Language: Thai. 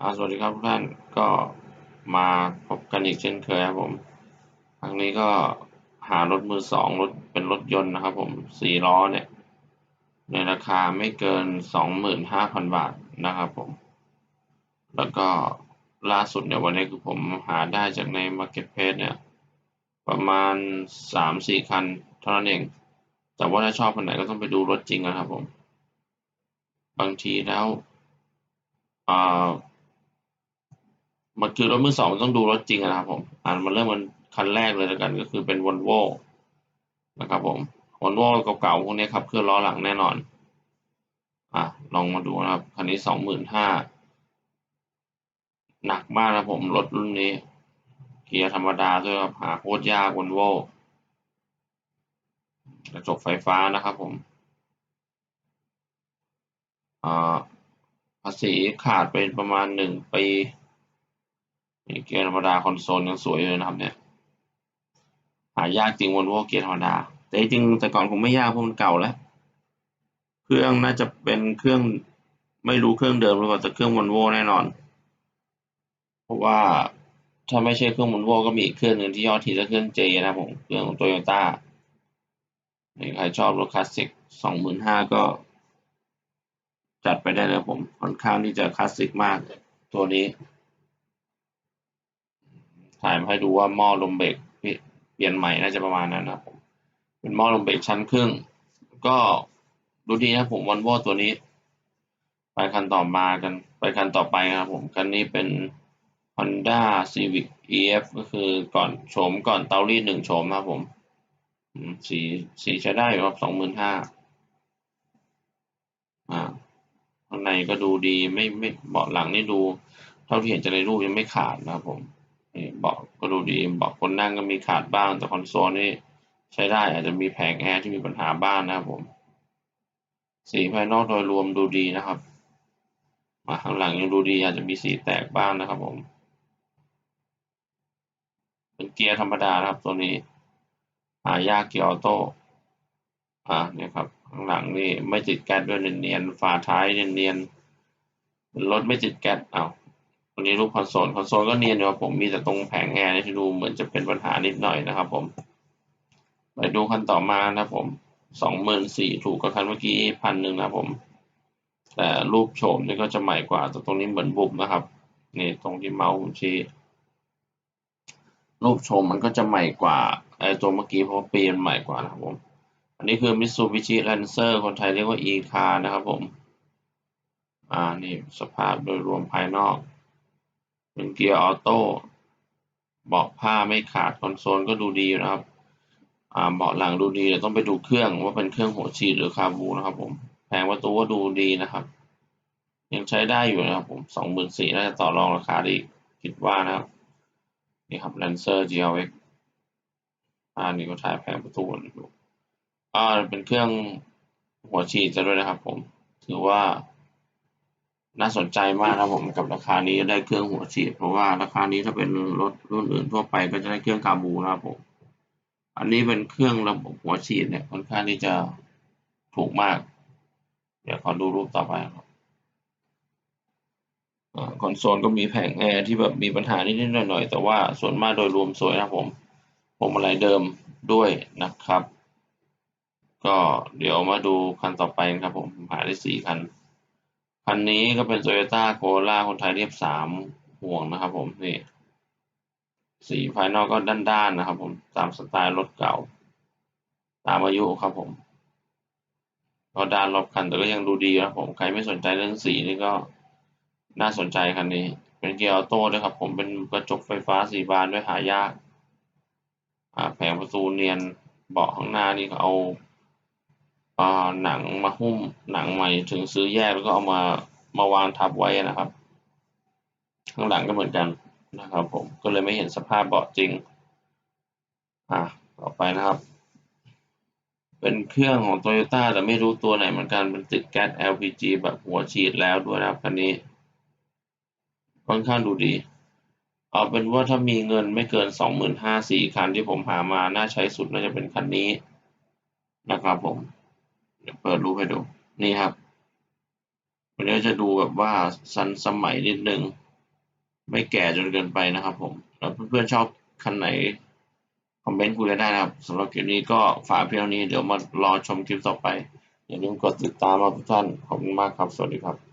อ่าสวัสดีครับทุกท่านก็มาพบกันอีกเช่นเคยครับผม ครั้งนี้ก็หารถมือสองรถเป็นรถยนต์นะครับผมสี่ล้อเนี่ย ในราคาไม่เกินสองหมื่นห้าพันบาทนะครับผม แล้วก็ล่าสุดเนี่ยวันนี้คือผมหาได้จากใน Marketplace เนี่ย ประมาณสามสี่คันเท่านั้นเอง แต่ว่าถ้าชอบคันไหนก็ต้องไปดูรถจริงนะครับผม บางทีแล้วอ่า มันคือรถมือสองมันต้องดูรถจริงนะครับผมอ่านมาเริ่มกันคันแรกเลยแล้วกันก็คือเป็นวอลโวนะครับผมวอลโวเก่าๆพวกนี้ครับเครื่องล้อหลังแน่นอนอะลองมาดูนะครับคันนี้สองหมื่นห้าหนักมากนะผมรถรุ่นนี้ เกียร์ธรรมดาด้วยครับหาโคตรยากวอลโวกระจกไฟฟ้านะครับผมอ่าภาษีขาดไปประมาณหนึ่งปี นี่เกียร์ธรรมดาคอนโซลยังสวยเลยนะครับเนี่ย หายากจริงวอลโวเกียร์ธรรมดา แต่จริงแต่ก่อนผมไม่ยากเพราะมันเก่าแล้ว เครื่องน่าจะเป็นเครื่องไม่รู้เครื่องเดิมหรือเปล่าแต่เครื่องวอลโวแน่นอน เพราะว่าถ้าไม่ใช่เครื่องวอลโวก็มีอีกเครื่องหนึ่งที่ยอดทีละเครื่องเจนะผมเครื่องของโตโยต้าใครชอบรถคลาสสิกสองหมื่นห้าก็จัดไปได้เลยผมค่อนข้างที่จะคลาสสิกมากตัวนี้ ถ่ายมาให้ดูว่าหม้อลมเบรกเปลี่ยนใหม่น่าจะประมาณนั้นนะครับผมเป็นหม้อลมเบรกชั้นครึ่ง ก็ดูดีนะผมวอลโวตัวนี้ ไปคันต่อมากันไปคันต่อไปนะครับผมคันนี้เป็น Honda Civic EF ก็คือก่อนโฉมก่อนเตารีดหนึ่งโฉมนะครับผมสีสีใช้ได้ครับสองหมื่นห้าอ่าข้างในก็ดูดีไม่ไม่เบาะหลังนี่ดู เท่าที่เห็นจากในรูปยังไม่ขาดนะครับผม เบาะก็ดูดีเบาะคนนั่งก็มีขาดบ้าง แต่คอนโซลนี่ใช้ได้อาจจะมีแผงแอร์ที่มีปัญหาบ้างนะครับผม สีภายนอกโดยรวมดูดีนะครับ มาข้างหลังยังดูดีอาจจะมีสีแตกบ้างนะครับผม เป็นเกียร์ธรรมดานะครับตัวนี้ หายากเกียร์ออโต้อ่าเนี่ยครับข้างหลังนี่ไม่ติดแก๊สด้วยเนียนๆฝาท้ายเนียนๆรถไม่ติดแก๊สอ้า ตัวนี้รูปคอนโซล คอนโซลก็เนียนอยู่ผม มีแต่ตรงแผงแอร์ที่ดูเหมือนจะเป็นปัญหานิดหน่อยนะครับผม ไปดูคันต่อมานะครับผมสองหมื่นสี่ถูกกับคันเมื่อกี้พันหนึ่งนะผม แต่รูปโฉมนี่ก็จะใหม่กว่าแต่ตรงนี้เหมือนบุบนะครับ นี่ตรงที่เมาส์ผมชี้รูปโฉมมันก็จะใหม่กว่าไอ้ตัวเมื่อกี้เพราะปีมันใหม่กว่านะครับผม อันนี้คือ Mitsubishi Lancer คนไทยเรียกว่า e-car นะครับผม อ่า นี่สภาพโดยรวมภายนอก เป็นเกียร์ออโต้เบาะผ้าไม่ขาดคอนโซลก็ดูดีนะครับเบาะหลังดูดีแต่ต้องไปดูเครื่องว่าเป็นเครื่องหัวฉีดหรือคาบูนะครับ ผมแผงประตูก็ดูดีนะครับ ยังใช้ได้อยู่นะครับผมสองหมื่นสี่น่าจะต่อรองราคาได้คิดว่านะครับ นี่ครับ Lancer GLX อ่านี่ก็ถ่ายแผงประตูดูอ่าเป็นเครื่องหัวฉีดจะด้วยนะครับ ผมถือว่า น่าสนใจมากนะผมกับราคานี้ได้เครื่องหัวฉีด เพราะว่าราคานี้ถ้าเป็นรถรุ่นอื่นทั่วไปก็จะได้เครื่องคาบูนะครับผมอันนี้เป็นเครื่องระบบหัวฉีดเนี่ยค่อนข้างที่จะถูกมาก เดี๋ยวขอดูรูปต่อไปครับคอนโซลก็มีแผงแอร์ที่แบบมีปัญหานิดๆหน่อยๆแต่ว่าส่วนมากโดยรวมสวยนะผมผมอะไรเดิมด้วยนะครับ ก็เดี๋ยวมาดูคันต่อไปครับผมหาได้สี่คัน คันนี้ก็เป็น Toyota Corolla คนไทยเรียบสามห่วงนะครับผมนี่สีภายนอกก็ด้านๆนะครับผมตามสไตล์รถเก่า ตามอายุครับผมก็ด้านรอบคันแต่ก็ยังดูดีนะผมใครไม่สนใจเรื่องสีนี่ก็น่าสนใจคันนี้ เป็นเกียร์ออโต้ด้วยครับผมเป็นกระจกไฟฟ้าสีบานด้วยหายากแผงประตูเนียนเบาะข้างหน้านี่เขาเอา หนังมาหุ้มหนังใหม่ถึงซื้อแยกแล้วก็เอามามาวางทับไว้นะครับ ข้างหลังก็เหมือนกันนะครับ ผมก็เลยไม่เห็นสภาพเบาะจริงอ่าต่อไปนะครับ เป็นเครื่องของ Toyota แต่ไม่รู้ตัวไหนเหมือนกันเป็นติดแก๊ส LPG แบบหัวฉีดแล้วด้วยนะครับคันนี้ค่อนข้างดูดี เอาเป็นว่าถ้ามีเงินไม่เกินสองหมื่นห้าสี่คันที่ผมหามาน่าใช้สุดน่าจะเป็นคันนี้นะครับผม เดี๋ยวเปิดรูปให้ดู นี่ครับ วันนี้จะดูแบบว่าสันสมัยนิดนึง ไม่แก่จนเกินไปนะครับผม แล้วเพื่อนๆชอบคันไหน คอมเมนต์คุยกันได้นะครับสำหรับคลิปนี้ก็ฝากเพียงเท่านี้ เดี๋ยวมารอชมคลิปต่อไป อย่าลืมกดติดตามมาทุกท่าน ขอบคุณมากครับ สวัสดีครับ